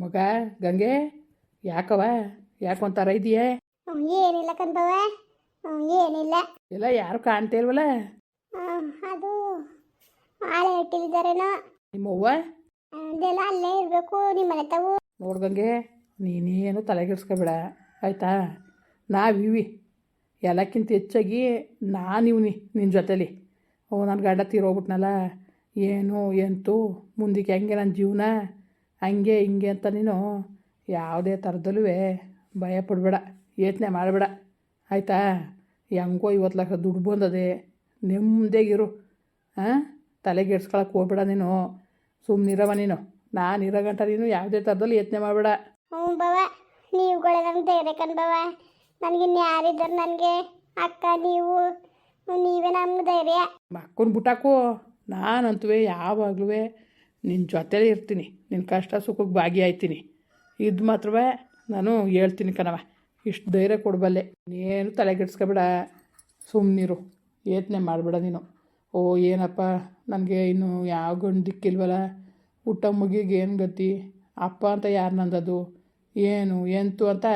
ಮಗ ಗಂಗೆ ಯಾಕವ ಯಾಕೊಂತಾರ ಇದೆಯೇ ಹ್ಮ್, ಏನಿಲ್ಲ ಕಣ್ಬವ ಏನಿಲ್ಲ. ಇಲ್ಲ ಯಾರು ಕಾಣ್ತಾ ಇಲ್ವಲ್ಲ? ಹ್ಮ್, ಅದು ಆಳೆ ಇಟ್ಟಿದ್ದಾರೇನೋ. ನಿಮ್ಮವ್ವ ಅದೆಲ್ಲ ಅಲ್ಲೇ ಇರಬೇಕು ನಿಮ್ಮ ಮನೆ ತಾವು ನೋಡ್ದಂಗೆ ನೀನೇನು ತಲೆಗೆಡ್ಸ್ಕೊಬೇಡ ಆಯ್ತಾ? ನಾವಿವಿ ಎಲ್ಲಕ್ಕಿಂತ ಹೆಚ್ಚಾಗಿ ನಾನಿವ್ನಿ ನಿನ್ನ ಜೊತೇಲಿ. ಓ ನನ್ನ ಗಂಡ ತೀರೋಗ್ಬಿಟ್ನಲ್ಲ ಏನು ಎಂತು ಮುಂದಕ್ಕೆ ಹೆಂಗೆ ನನ್ನ ಜೀವನ? ಹಂಗೆ ಹಿಂಗೆ ಅಂತ ನೀನು ಯಾವುದೇ ಥರದಲ್ಲೂ ಭಯ ಪಡಬೇಡ ಯೋಚನೆ ಮಾಡಬೇಡ. ಆಯಿತಾ? ಹೆಂಗೋ ಇವತ್ತು ಲಕ್ಷ ದುಡ್ಡು ಬಂದದೆ. ನೆಮ್ಮದಿಯಾಗಿರು. ಹಾಂ ತಲೆಗೆಡ್ಸ್ಕೊಳಕ್ಕೆ ಹೋಗ್ಬೇಡ ನೀನು. ಸುಮ್ಮನಿರವ ನೀನು. ನಾನು ಇರೋ ಗಂಟ ನೀನು ಯಾವುದೇ ಥರದಲ್ಲಿ ಯೋಚನೆ ಮಾಡಬೇಡ. ಹ್ಞೂ ಬವ ನೀವುಗಳೇ ನಂಗೆ ಧೈರ್ಯ ಕಣ್ಬವ ನನಗೆ ಯಾರಿದ್ದಾರೆ ನನಗೆ? ಅಕ್ಕ ನೀವು? ನೀವೇ ನಮ್ಗೆ ಧೈರ್ಯ. ಮಕ್ಕನ ಬಿಟ್ಟಾಕು. ನಾನಂತೂ ಯಾವಾಗಲೂ ನಿನ್ನ ಜೊತೆಲೇ ಇರ್ತೀನಿ. ನಿನ್ನ ಕಷ್ಟ ಸುಖಕ್ಕೆ ಭಾಗಿಯಾಯ್ತೀನಿ ಇದು ಮಾತ್ರವೇ ನಾನು ಹೇಳ್ತೀನಿ ಕಣವ ಇಷ್ಟು ಧೈರ್ಯ ಕೊಡಬಲ್ಲೆ. ನೀನು ತಲೆಗೆಡ್ಸ್ಕೊಬೇಡ ಸುಮ್ಮನಿರು ಯತ್ನೆ ಮಾಡಬೇಡ ನೀನು. ಓ, ಏನಪ್ಪ? ನನಗೆ ಇನ್ನು ಯಾವ ಗಂಡು ದಿಕ್ಕಿಲ್ವಲ್ಲ ಊಟ ಮುಗಿಗೆ ಏನು ಗತಿ? ಅಪ್ಪ ಅಂತ ಯಾರು ನಂದದು? ಏನು, ಎಂತು ಅಂತ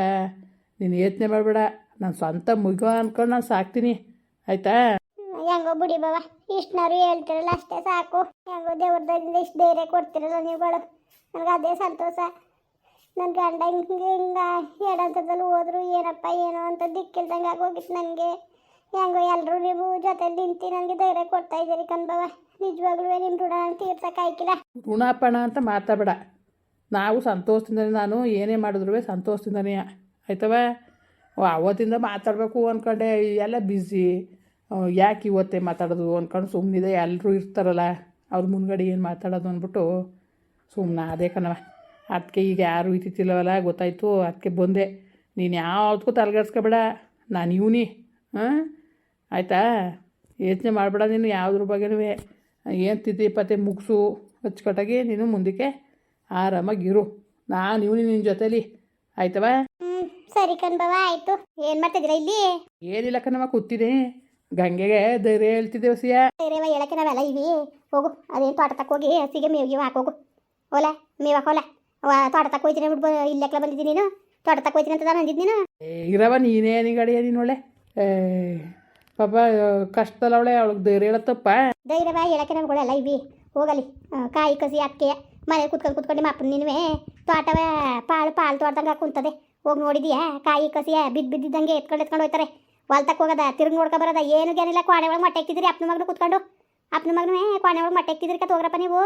ನೀನು ಯತ್ನೆ ಮಾಡಬೇಡ. ನಾನು ಸ್ವಂತ ಮುಗಿ ಅಂದ್ಕೊಂಡು ನಾನು ಸಾಕ್ತೀನಿ. ಆಯಿತಾ? ಹೆಂಗೋ ಬಿಡಿ ಬಾವ. ಇಷ್ಟನಾರು ಹೇಳ್ತಿರಲ್ಲ ಅಷ್ಟೇ ಸಾಕು. ಹೆಂಗೋ ದೇವ್ರದಿಂದ ಇಷ್ಟು ಧೈರ್ಯ ಕೊಡ್ತಿರಲ್ಲ ನೀವುಗಳು. ನನಗೆ ಅದೇ ಸಂತೋಷ. ನನ್ನ ಗಂಡ ಹಿಂಗೆ ಹಿಂಗೆ ಹೇಳಂಥದ್ದಲ್ಲಿ ಹೋದ್ರು ಏನಪ್ಪ ಏನೋ ಅಂತ ದಿಕ್ಕಿಲ್ದಂಗೆ ಆಗೋಗಿತ್ತು ನನಗೆ. ಹೆಂಗೋ ಎಲ್ಲರೂ ನೀವು ಜೊತೆಲಿ ನಿಂತು ನನಗೆ ಧೈರ್ಯ ಕೊಡ್ತಾ ಇದ್ದೀರಿ ಕಣ್ಬವ ನಿಜವಾಗ್ಲೂ ನಿಮ್ಮ ಋಣ ತೀರ್ಸಕ್ಕಾಯ್ಕಿಲ್ಲ ಋಣಾಪಣ ಅಂತ ಮಾತಾಡಬೇಡ. ನಾವು ಸಂತೋಷದಿಂದನೇ ನಾನು ಏನೇ ಮಾಡಿದ್ರು ಸಂತೋಷದಿಂದನೇ. ಆಯ್ತವ? ಅವತ್ತಿಂದ ಮಾತಾಡಬೇಕು ಅಂದ್ಕೊಂಡೆ ಎಲ್ಲ ಬ್ಯುಸಿ ಯಾಕೆ ಇವತ್ತೇ ಮಾತಾಡೋದು ಅಂದ್ಕೊಂಡು ಸುಮ್ಮನಿದೆ ಎಲ್ಲರೂ ಇರ್ತಾರಲ್ಲ ಅವ್ರ ಮುಂದ್ಗಡೆ ಏನು ಮಾತಾಡೋದು ಅಂದ್ಬಿಟ್ಟು ಸುಮ್ಮನೆ ಅದೇ ಕಣವ ಅದಕ್ಕೆ ಈಗ ಯಾರು ಇತ್ತಿತ್ತಿಲ್ಲವಲ್ಲ ಗೊತ್ತಾಯಿತು. ಅದಕ್ಕೆ ಬಂದೆ. ನೀನು ಯಾವ್ದಕ್ಕೂ ತಲೆಗಾಡ್ಸ್ಕೊಬೇಡ ನಾನು ಇವನಿ. ಹಾಂ ಆಯಿತಾ? ಯೋಚನೆ ಮಾಡಬೇಡ ನೀನು ಯಾವುದ್ರ ಬಗ್ಗೆನೂ. ಏನು ತಿದ್ದಿ ಪತ್ತೆ ಮುಗಿಸು. ಅಚ್ಚುಕಟ್ಟಾಗಿ ನೀನು ಮುಂದಕ್ಕೆ ಆರಾಮಾಗಿರು ನಾನು ಇವನಿ ನಿನ್ನ ಜೊತೇಲಿ. ಆಯ್ತವ? ಸರಿ ಕಣ್ಬವ ಆಯಿತು. ಏನು ಮಾಡ್ತಿದ್ದೀರಾ ಇಲ್ಲಿ? ಏನಿಲ್ಲ ಕಣವ ಕೂತಿದ್ದೀನಿ ಗಂಗೆಗೆ ಧೈರ್ಯ ಹೇಳ್ತಿದ್ದೇವೆ ಸಿಯ ಧೈರ್ಯವ ಹೇಳಕ್ಕೆ ನಾವೆಲ್ಲ ಇವಿ. ಹೋಗು ಅದೇನು ತೋಟ ತಕ್ಕ ಹೋಗಿ ಹಸಿಗೆ ಮೇವು ಗೀವು ಹಾಕೋಗು ಓಲೆ ಮೇವು ಹಾಕೋಲ ತೋಟ ತಕ್ಕ ಹೋಯ್ತೀನಿ ಬಿಡ್ಬೋ ಇಲ್ಲೆಕ್ಲ ಬಂದಿದ್ದೀನಿ ನೀನು? ತೋಟ ತಕ್ಕ ಹೋಯ್ತೀನಿ ಅಂತ ನಾನು ಅಂದಿದ್ದು ನೀನು? ಇರವ ನೀನೇ ನಿಗಡಿಯ ನೀನು ಒಳ್ಳೆ. ಪಾಪ ಕಷ್ಟದಲ್ಲ ಅವಳೆ ಅವಳಿಗೆ ಧೈರ್ಯ ಹೇಳತ್ತಪ್ಪ. ಧೈರ್ಯವ ಹೇಳಕ್ಕೆ ನಮ್ಗಳೆಲ್ಲ ಇವಿ. ಹೋಗಲಿ ಕಾಯಿ ಕಸಿ ಅಕ್ಕೆ ಮನೆ ಕುತ್ಕೊಂಡು ಕುತ್ಕೊಂಡು ನಿಮ್ಮ ಅಪ್ಪನ ನೀನುವೆ ತೋಟವ ಪಾಳು ಪಾಳು ತೋಟದಂಗೆ ಕುಂತದೆ. ಹೋಗಿ ನೋಡಿದ್ಯಾ? ಕಾಯಿ ಕಸಿಯ ಬಿದ್ದು ಬಿದ್ದಿದ್ದಂಗೆ ಎತ್ಕೊಂಡು ಎತ್ಕೊಂಡು ಹೋಯ್ತಾರೆ. ಹೊಲ್ ತಕ್ಕ ಹೋಗದ ತಿರುಗಿ ನೋಡ್ಕೊ ಬರೋದ ಏನು ಏನಿಲ್ಲ ಕೋಣೆ ಒಳಗೆ ಮೊಟ್ಟೆ ಇಕ್ತಿದ್ರಿ ಅಪ್ಪನ ಮಗನು ಕುತ್ಕೊಂಡು. ಅಪ್ಪನ ಮಗನೇ ಕೋಣೆ ಒಳಗೆ ಮೊಟ್ಟೆ ಇಕ್ತಿದ್ರಿ ಕತ್ ಹೋಗ್ರಪ್ಪ ನೀವು.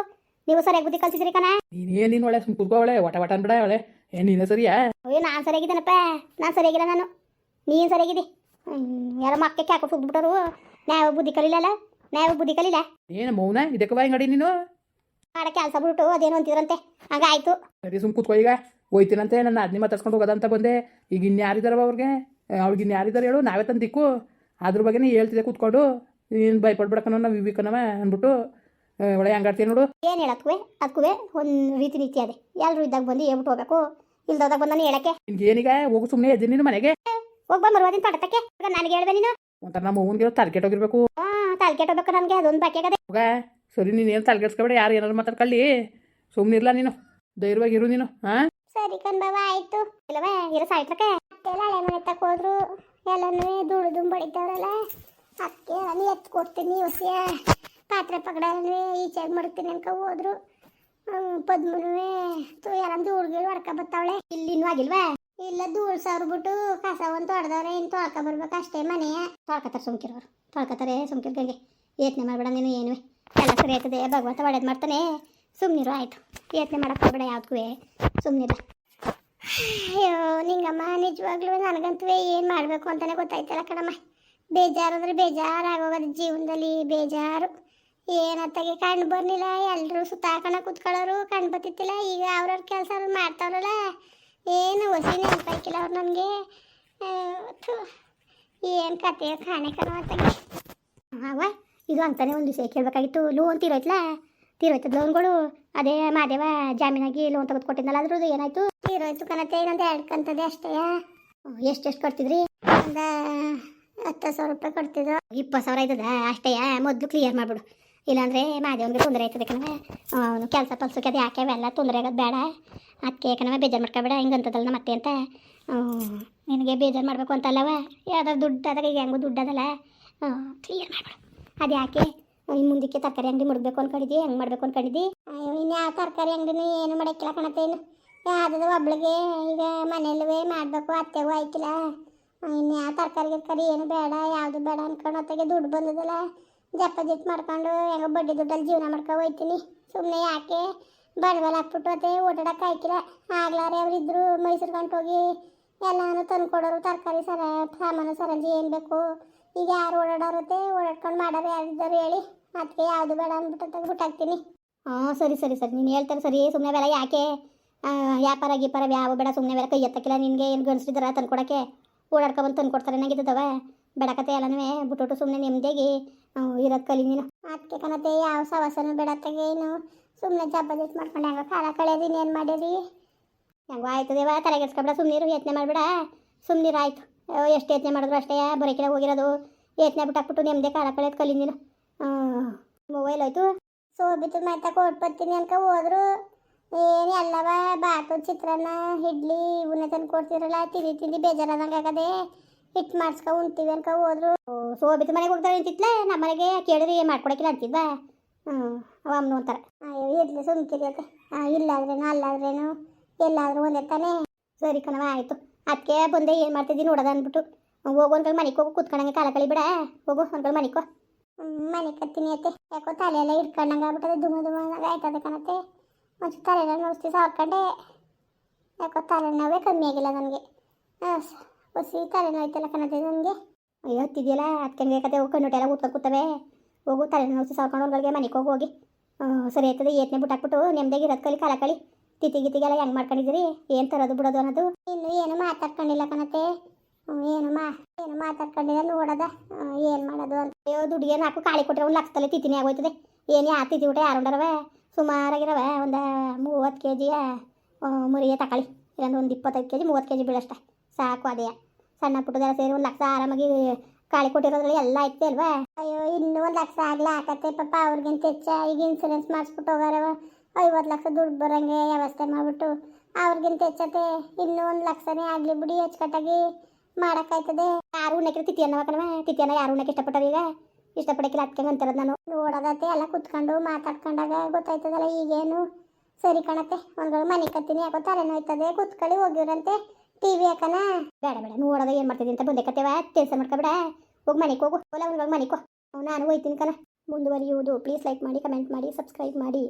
ನೀವು ಸರಿಯಾಗಿ ಬುದ್ಧಿ ಕಲ್ಸಿದ್ರಿ ಕಣ. ನೀನೇ ನೀನು ಒಳ್ಳೆ ಸುಮ್ ಕೂತ್ಕೋವಳೆ ಒಟ ಒಟ ಅನ್ಬಿಡ ಅವಳೆ. ಏ ನೀನು ಸರಿಯಾ? ಅಯ್ಯೋ ನಾನು ಸರಿಯಾಗಿದ್ದೇನಪ್ಪ. ನಾನು ಸರಿಯಾಗಿಲ್ಲ ನಾನು. ನೀನು ಸರಿಯಾಗಿದ್ದಿ. ಯಾರೋ ಮಕ್ಕಕ್ಕೆ ಕ್ಯಾಕ ಸುಗ್ಬಿಟ್ಟರು ನಾವು ಬುದ್ಧಿ ಕಲಿಲ್ಲಲ್ಲ ನಾವು ಬುದ್ಧಿ ಕಲಿಲ್ಲ ಏನು ಮೌನ? ಇದಕ್ಕೆ ಹಿಂಗಡಿ ನೀನು. ಆಡ ಕೆಲಸ ಬಿಟ್ಟು ಅದೇನು ಅಂತಿದ್ರಂತೆ. ಹಂಗಾಯ್ತು. ಸರಿ ಸುಮ್ ಕೂತ್ಕೋ ಈಗ. ಹೋಯ್ತೀನಂತೆ ನನ್ನ ಅದನ್ನೇ ಮಾತಾಡ್ಸ್ಕೊಂಡು ಹೋಗೋದಂತ ಬಂದೆ. ಈಗ ಇನ್ಯಾರಿದಾರವ ಅವ್ರಿಗೆ? ಅವ್ರಿಗೆ ಯಾರಿದ್ದಾರೆ ಹೇಳು ನಾವೇ ತಂದು ದಿಕ್ಕು ಅದ್ರ ಬಗ್ಗೆನೇ ಹೇಳ್ತಿದ್ದೆ ಕೂತ್ಕೊಂಡು. ನೀನು ಭಯಪಡ್ಬಿಡಕನ ನಾವು ವಿವಿಕನವ ಅಂದ್ಬಿಟ್ಟು ಆ, ಒಳ್ಳೆ ಹಂಗಾಡ್ತೀಯ ನೋಡು. ಏನು ಹೇಳಕ್ಕೂ ಅದಕ್ಕೂ ಒಂದು ರೀತಿ ನೀತಿ ಅದೇ. ಎಲ್ಲರೂ ಇದ್ದಾಗ ಬಂದು ಹೇಳ್ಬಿಟ್ಟು ಹೋಗಬೇಕು. ಇಲ್ಲದಾಗ ಬಂದು ನಾನು ಹೇಳಕ್ಕೆ. ನಿನ್ಗೆ ಏನೀಗ? ಹೋಗು ಸುಮ್ಮನೆ ಇದ್ದೀನಿ ನಿನ್ನ ಮನೆಗೆ. ಹೋಗಿ ಬಂದು ಮರುವಾದಿನ ತಡತಕ್ಕೆ ಈಗ ನನಗೆ ಹೇಳ್ದೆ ನೀನು. ಒಂಥರ ನಮ್ಮ ಅವ್ವನಿಗೆ ತಲೆಕೆಟ್ಟೋಗಿರ್ಬೇಕು ಹಾಂ ತಲೆ ಕೆಟ್ಟೋಗ್ಬೇಕು ನನಗೆ ಅದೊಂದು ಬಾಕಿ ಆಗದೆ. ಹೋಗ. ಸರಿ ನೀನು ಏನು ತಲೆಗೆಡ್ಸ್ಕೊಬೇಡ ಯಾರು ಏನಾದ್ರು ಮಾತಾಡ್ಕೊಳ್ಳಿ. ಸುಮ್ಮನಿರ್ಲ ನೀನು. ಧೈರ್ಯವಾಗಿರು ನೀನು ಹಾಂ ಸರಿ ಕಣ್ಬವ ಆಯ್ತು. ಇಲ್ಲವೇ ಇರೋ ಸಾಯ್ತ್ರಕ್ಕೆ. ಎಲ್ಲ ಹಳೆ ಎತ್ತಕ್ಕೆ ತಕ್ಕ ಹೋದ್ರು. ಎಲ್ಲನೂ ದುಡ್ದು ಬಡಿತಾವ್ರಲ್ಲ. ಅದಕ್ಕೆ ನಾನು ಎತ್ತು ಕೊಡ್ತೀನಿ ಹೊಸಿಯ ಪಾತ್ರೆ ಪಗಡನೂ ಈಚೆಗೆ ಮಡ್ತೀನಿ ಅನ್ಕ ಹೋದ್ರು. ಪದ್ಮನೂ ತು ಯಾರನ್ನ ಧೂಳ್ ಗೀಳ್ ಹೊಡ್ಕ ಬತ್ತಾವಳೆ. ಇಲ್ಲಿನೂ ಆಗಿಲ್ವಾ? ಇಲ್ಲ, ಧೂಳು ಬಿಟ್ಟು ಕಸ ಒಂದು ತೊಡ್ದವ್ರೆ ಇನ್ನು ತೊಳ್ಕ ಬರ್ಬೇಕು ಅಷ್ಟೇ ಮನೆಯ. ತೊಳ್ಕತಾರೆ ಸುಮ್ಕಿರೋರು. ತೊಳ್ಕತಾರೆ ಸುಮ್ಕಿರ್ ಗಂಗೆ. ಯೋಚನೆ ಮಾಡಬೇಡ ನೀನು ಏನು ಎಲ್ಲ ಸರಿ ಆಯ್ತದೆ. ಭಗವಂತ ಒಳ್ಳೇದು ಮಾಡ್ತಾನೆ. ಸುಮ್ಮನಿರು ಆಯಿತು. ಯೋಚನೆ ಮಾಡಕ್ಕೆ ಹೋಗ್ಬೇಡ ಯಾವುದಕ್ಕೂ ಸುಮ್ಮನಿರ ಅಯ್ಯೋ ನಿಂಗಮ್ಮ ನಿಜವಾಗ್ಲೂ ನನಗಂತೂ ಏನು ಮಾಡಬೇಕು ಅಂತಲೇ ಗೊತ್ತಾಯ್ತಲ್ಲ ಕಣಮ್ಮ. ಬೇಜಾರಂದ್ರೆ ಬೇಜಾರಾಗೋಗೋದು ಜೀವನದಲ್ಲಿ, ಬೇಜಾರು. ಏನತ್ತಾಗೆ ಕಣ್ಣು ಬರ್ಲಿಲ್ಲ ಎಲ್ಲರೂ ಸುತ್ತಾಕಣ ಕೂತ್ಕೊಳ್ಳೋರು ಕಣ್ಣು ಬರ್ತಿತ್ತಿಲ್ಲ, ಈಗ ಅವ್ರವ್ರ ಕೆಲಸ ಮಾಡ್ತಾವ್ರಲ್ಲ. ಏನು ಹೊಸಿ ನೆನಪಾಯ್ಕಿಲ್ಲ ಅವ್ರು ನನಗೆ ಏನು ಕತೆ ಕಾಣೆ ಕಣ ಅತ್ತಾಗೆ. ಇದು ಅಂತಾನೆ ಒಂದು ವಿಷಯ ಕೇಳಬೇಕಾಗಿತ್ತು ಲೋ ತೀರೋಯ್ತಲ್ಲ? ತೀರೋಯ್ತದ ಲೋನ್ಗಳು? ಅದೇ ಮಾದೇವ ಜಾಮೀನಾಗಿ ಲೋನ್ ತೆಗೆದು ಕೊಟ್ಟಿದ್ನಲ್ಲ ಅದ್ರದ್ದು ಏನಾಯ್ತು? ತೀರೋಯ್ತು ಕನತೆ ಇನ್ನೊಂದು ಎರಡು ಕಂತದೆ ಅಷ್ಟೇ. ಎಷ್ಟು ಕೊಡ್ತಿದ್ರಿ? ಒಂದು ಹತ್ತು ಸಾವಿರ ರೂಪಾಯಿ ಕೊಡ್ತಿದ್ರು. ಇಪ್ಪತ್ತು ಸಾವಿರ ಆಯ್ತದ? ಅಷ್ಟೇ ಮೊದಲು ಕ್ಲಿಯರ್ ಮಾಡ್ಬಿಡು. ಇಲ್ಲಾಂದ್ರೆ ಮಾದೇವನಿಗೆ ತೊಂದರೆ ಆಯ್ತದೆ ಕಣವ ಅವನು ಕೆಲಸ ಪಲ್ಸಕ್ಕೆ ಅದು ಯಾಕೆ ಅವೆಲ್ಲ ತೊಂದರೆ ಆಗೋದು ಬೇಡ. ಅದಕ್ಕೆ ಕಣವೆ ಬೇಜಾರು ಮಾಡ್ಕೊಬೇಡ ಹಿಂಗಂತದಲ್ಲ ನಮ್ಮ ಅತ್ತೆ ಅಂತ ನಿನಗೆ ಬೇಜಾರು ಮಾಡಬೇಕು ಅಂತಲ್ಲವ? ಯಾವ್ದಾದ್ರು ದುಡ್ಡು ಆದಾಗ ಈಗ ಹೆಂಗೋ ದುಡ್ಡು ಅದಲ್ಲ ಕ್ಲಿಯರ್ ಮಾಡ್ಬೇಡ. ಅದು ಯಾಕೆ ಇನ್ನು ಮುಂದಕ್ಕೆ ತರಕಾರಿ ಅಂಗಡಿ ಮುಡ್ಬೇಕು ಅನ್ಕೊಂಡಿದ್ದಿ, ಹೆಂಗೆ ಮಾಡ್ಬೇಕು ಅನ್ಕೊಂಡಿದ್ದಿ? ಇನ್ನು ಯಾವ ತರಕಾರಿ ಅಂಗಡಿನ ಏನು ಮಾಡಕ್ಕಿಲ್ಲ ಕಣತ್ತೆ ಇನ್ನು. ಯಾವ್ದು ಒಬ್ಳಿಗೆ ಈಗ ಮನೆಯಲ್ಲೂ ಮಾಡಬೇಕು, ಅತ್ತೆಗೂ ಆಯ್ತಿಲ್ಲ ಇನ್ನು ಯಾವ ತರಕಾರಿ ಗಿರ್ಕಾರಿ ಏನು ಬೇಡ, ಯಾವುದು ಬೇಡ ಅನ್ಕೊಂಡು ಅತ್ತೆಗೆ ದುಡ್ಡು ಬಂದದಲ್ಲ. ಜಪ್ಪ ಜಿತ್ ಮಾಡ್ಕೊಂಡು ಹೆಂಗೋ ಬಡ್ಡಿ ದುಡ್ಡಲ್ಲಿ ಜೀವನ ಮಾಡ್ಕೊ ಹೋಯ್ತೀನಿ. ಸುಮ್ಮನೆ ಯಾಕೆ? ಬಡವಲ್ ಹಾಕ್ಬಿಟ್ಟು ಅತ್ತೆ ಓಡಾಡಕ್ಕೆ ಆಯ್ಕಿಲ್ಲ. ಆಗ್ಲಾರೆ ಅವರಿದ್ರು ಮೈಸೂರು ಗಂಟು ಹೋಗಿ ಎಲ್ಲಾನು ತಂದ್ಕೊಡೋರು ತರಕಾರಿ ಸರ, ಸಾಮಾನು ಸರಂಜಿ ಏನು ಬೇಕು? ಈಗ ಯಾರು ಓಡಾಡೋರತ್ತೆ ಓಡಾಡ್ಕೊಂಡು ಮಾಡೋರು ಯಾರಿದ್ದಾರೆ ಹೇಳಿ. ಅದಕ್ಕೆ ಯಾವುದು ಬೇಡ ಅಂದ್ಬಿಟ್ಟು ತೆಗೆದ್ಬಿಟ್ಟು ಹಾಕ್ತೀನಿ ಹಾಂ ಸರಿ ಸರಿ ಸರಿ. ನೀನು ಹೇಳ್ತಾರೆ ಸರಿ. ಸುಮ್ಮನೆ ಬೇಡ ಯಾಕೆ? ವ್ಯಾಪಾರ ಗೀಪಾರ ಯಾವ ಬೇಡ ಸುಮ್ಮನೆ ಬೇಡ ಕೈ ಎತ್ತಕ್ಕಿಲ್ಲ ನಿನಗೆ ಏನು ಗಣಿಸಿದಾರ ತಂದು ಕೊಡೋಕ್ಕೆ ಓಡಾಡ್ಕೊಬಂದು ತಂದು ಕೊಡ್ತಾರೆ ನಂಗಿದ್ದವ ಬೇಡಕತೆ ಎಲ್ಲನೂ. ಬಿಟ್ಬಿಟ್ಟು ಸುಮ್ಮನೆ ನೆಮ್ಮದಿಯಾಗಿ ಇರೋದು ಕಲಿ ನೀನು. ಅದಕ್ಕೆ ಕಣತೆ ಯಾವ ಸವಾಸನೂ ಬೇಡತ್ತಾಗೆ ಏನು. ಸುಮ್ಮನೆ ಜಬ್ಬದಿಟ್ಟು ಮಾಡ್ಕೊಂಡು ಹೆಂಗೋ ಕಾಲ ಕಳೆಯೋದು ಏನು ಮಾಡಿರಿ ಹೆಂಗೋ ಆಯ್ತದೇವ ತಲೆಗೆಡ್ಸ್ಕೊಬೇಡ ಸುಮ್ಮನಿರು ಯತ್ನೆ ಮಾಡಿಬಿಡ. ಸುಮ್ಮನಿರು ಆಯ್ತು. ಎಷ್ಟು ಯತ್ನೆ ಮಾಡಿದ್ರು ಅಷ್ಟೇ ಬರೋಕಿಲ್ಲ ಹೋಗಿರೋದು. ಯತ್ನೆ ಬಿಟ್ಟು ಹಾಕ್ಬಿಟ್ಟು ನೆಮ್ಮದಿ ಕಾಲ ಕಳೆಯೋದು ಕಲಿ ನೀನು. ಮೊಬೈಲ್ ಆಯ್ತು ಸೋಬಿತು ಮಾತಾ ಕೊಟ್ಬರ್ತೀನಿ ಅನ್ಕ ಹೋದ್ರು. ಏನು ಎಲ್ಲವ ಬಾತು ಚಿತ್ರಾನ್ನ, ಇಡ್ಲಿ ಇವನ್ನ ತಂದು ಕೊಡ್ತಿರಲ್ಲ ತಿಂದು ತಿಂದು ಬೇಜಾರಾದಂಗೆ ಆಗದೆ ಹಿಟ್ಟು ಮಾಡಿಸ್ಕೊ ಉಣ್ತೀವಿ ಅನ್ಕ ಹೋದ್ರು. ಸೋಬಿತು ಮನೆಗೆ ಹೋಗ್ತಾರೆ ಅಂತಿತ್ಲ ನಮ್ಮ ಮನೆಗೆ ಕೇಳಿದ್ರೆ, ಏನು ಮಾಡ್ಕೊಡಕ್ಕಿಲ್ಲ ಅಂತಿದ್ದ ಹ್ಞೂ ಅವ ಅಮ್ಮನು ಅಂತಾರೆ. ಅಯ್ಯೋ, ಇರಲಿ ಸುಮ್ಕಿರಿ ಅಂತ ಇಲ್ಲಾದ್ರೇನು, ಅಲ್ಲಾದ್ರೇನು, ಎಲ್ಲಾದ್ರೂ ಒಂದೇ ತಾನೇ. ಸರಿ ಕಣವ ಆಯಿತು. ಅದಕ್ಕೆ ಬಂದೆ, ಏನು ಮಾಡ್ತಿದ್ದೀನಿ ನೋಡೋದ ಅಂದ್ಬಿಟ್ಟು. ಹೋಗು ಅನ್ಕೊಂಡು ಮನೆಗೆ ಹೋಗು ಕೂತ್ಕೊಂಡಂಗೆ ಕಾಲ ಕಳಿಬೇಡ. ಹೋಗು ಅನ್ಕೊಂಡು ಮನೆಗೆ ಮನೆ ಕತ್ತೀನಿ ಅತ್ತೆ. ಯಾಕೋ ತಲೆಯೆಲ್ಲ ಇಟ್ಕೊಂಡಂಗೆ ಆಗ್ಬಿಟ್ಟದೆ, ಧುಮ ಧುಮ ಆಯ್ತದೆ ಕಣತ್ತೆ. ಒಂಚೂರು ತಲೆಲ್ಲ ನೋಡಿಸಿ ಸಾರ್ಕೊಂಡೆ ಯಾಕೋ ತಲೆನೋವೇ ಕಮ್ಮಿ ಆಗಿಲ್ಲ ನನಗೆ. ಹೊಸಿ ತಲೆನೋವು ಐತಲ್ಲ ಕಣತ್ತೆ ನನಗೆ. ಅಯ್ಯೋ, ಹತ್ತಿದೆಯಲ್ಲ? ಅದಕ್ಕೆ ಕತೆ ಹೋಗಿ ಕಣ್ಣುಟೆಲ್ಲ ಊದ್ಕೊಂಡು ಕೂತವೆ. ಹೋಗು ತಲೆನೋವು ಸಾರ್ಕೊಂಡು ಹೋಗಿ ಮನೆಗೆ ಹೋಗಿ ಹೋಗಿ. ಸರಿ ಆಯ್ತದೆ, ಏತನೇ ಬಿಟ್ಟು ಹಾಕ್ಬಿಟ್ಟು ನೆಮ್ಮದಿಯಾಗಿ ಇರೋದು ಕಲಿ, ಕಾಲ ಕಳಿ ತಿತಿ ಗಿತಿಗೆಲ್ಲ ಹೆಂಗೆ ಮಾಡ್ಕೊಂಡಿದ್ದೀರಿ? ಏನು ತರೋದು ಬಿಡೋದು ಅನ್ನೋದು? ಇನ್ನು ಏನು ಮಾತಾಡ್ಕೊಂಡಿಲ್ಲ ಕಣತೆ ಹ್ಮ್, ಏನು ಮಾತಾಡ್ಕೊಂಡಿಲ್ಲ ನೋಡೋದ ಏನು ಮಾಡೋದು ಅಂತ. ಅಯ್ಯೋ ದುಡ್ಡಿಗೆ ನಾಲ್ಕು ಕಾಳಿ ಕೊಟ್ಟರೆ ಒಂದು ಲಕ್ಷದಲ್ಲಿ ತಿತಿನಿ ಆಗೋಯ್ತದೆ. ಏನು ಯಾರು ತಿತಿ ಊಟ? ಯಾರು ಉಂಡರವೆ? ಸುಮಾರಾಗಿರವೆ. ಒಂದು ಮೂವತ್ತು ಕೆ ಜಿಯ ಮುರಿಯ ತಕಳಿ. ಇಲ್ಲಾಂದ್ರೆ ಒಂದು ಇಪ್ಪತ್ತೈದು ಕೆ ಜಿ ಮೂವತ್ತು ಕೆ ಜಿ ಬೀಳಷ್ಟೆ. ಸಾಕು ಅದೇ. ಸಣ್ಣ ಪುಟ್ಟದೆಲ್ಲ ಸೇರಿ ಒಂದು ಲಕ್ಷ ಆರಾಮಾಗಿ ಕಾಳಿ ಕೊಟ್ಟಿರೋದ್ರಲ್ಲಿ ಎಲ್ಲ ಐತೆ ಅಲ್ವಾ? ಅಯ್ಯೋ ಇನ್ನೂ ಒಂದು ಲಕ್ಷ ಆಗ್ಲಾ ಆಕತ್ತೆ. ಪಾಪ ಅವ್ರಿಗಿಂತ ಹೆಚ್ಚ ಈಗ ಇನ್ಸೂರೆನ್ಸ್ ಮಾಡಿಸ್ಬಿಟ್ಟು ಹೋಗಾರವ. ಐವತ್ತು ಲಕ್ಷ ದುಡ್ಡು ಬರೋಂಗೆ ವ್ಯವಸ್ಥೆ ಮಾಡಿಬಿಟ್ಟು ಅವ್ರಿಗಿಂತ ಹೆಚ್ಚತೆ ಇನ್ನೂ ಒಂದು ಲಕ್ಷನೇ ಆಗಲಿ ಬಿಡಿ ಅಚ್ಚುಕಟ್ಟಾಗಿ. ಮಾಡೋಕ್ಕಾಯ್ತದೆ? ಯಾರು ಉಣ್ಣಕ್ಕೆ ತಿಥಿಯನ್ನ ಕಣವ ತಿಥಿ ಅನ್ನೋ ಯಾರು ಉಣ್ಣಕ್ಕೆ ಇಷ್ಟಪಟ್ಟರು ಈಗ? ಇಷ್ಟಪಡಕ್ಕಿಲ್ಲ ಅದಕ್ಕೆ ಅಂತಾರದು ನಾನು. ನೋಡೋದತ್ತೆ, ಎಲ್ಲ ಕುತ್ಕೊಂಡು ಮಾತಾಡ್ಕೊಂಡಾಗ ಗೊತ್ತಾಯ್ತದಲ್ಲ ಈಗೇನು? ಸರಿ ಕಣತ್ತೆ ಒಂದ್ಗಳು ಮನೆ ಕತ್ತೀನಿ, ಯಾಕೋ ತಲೆನೋಯ್ತದೆ, ಕುತ್ಕೊಳ್ಳಿ, ಹೋಗಿವ್ರಂತೆ. ಟಿ ವಿ ಯಾಕನ ಬೇಡ ಬೇಡ, ನೋಡೋದ ಏನು ಮಾಡ್ತಿದ್ದೀನಿ ಅಂತ ಬಂದೆ ಕತ್ತೆವ. ಕೆಲಸ ಮಾಡ್ಕೊಬೇಡ ಹೋಗಿ ಮನೆಗೆ ಹೋಗು. ಹೋಲ ಒಂದ್ಗಳು ಮನೆಗೆ ನಾನು ಹೋಯ್ತೀನಿ ಕಣ. ಮುಂದುವರಿಯುವುದು. ಪ್ಲೀಸ್ ಲೈಕ್ ಮಾಡಿ ಕಮೆಂಟ್ ಮಾಡಿ ಸಬ್ಸ್ಕ್ರೈಬ್ ಮಾಡಿ.